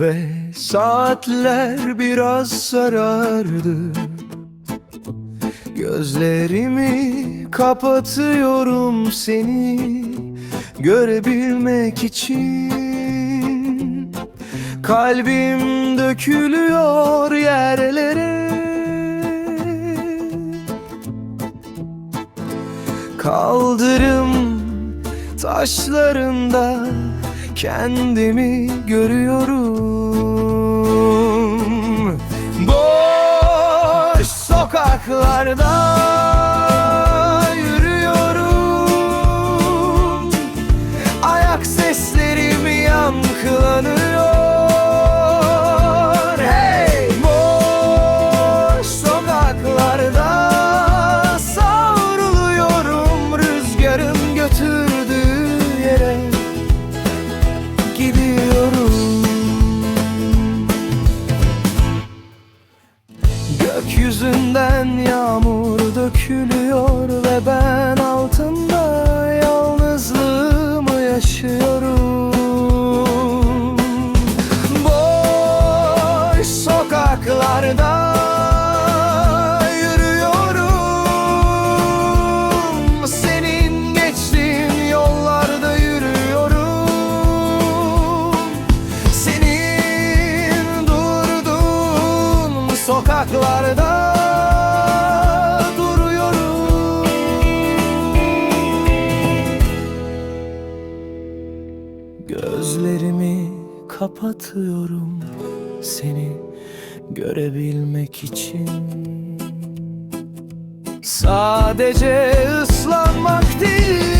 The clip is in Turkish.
Ve saatler biraz sarardı. Gözlerimi kapatıyorum seni görebilmek için. Kalbim dökülüyor yerlere. Kaldırım taşlarında kendimi görüyorum sokaklarda Gökyüzünden yağmur dökülüyor ve ben altında yalnızlığımı yaşıyorum. Boş sokaklarda sokaklarda duruyorum. Gözlerimi kapatıyorum seni görebilmek için. Sadece ıslanmak değil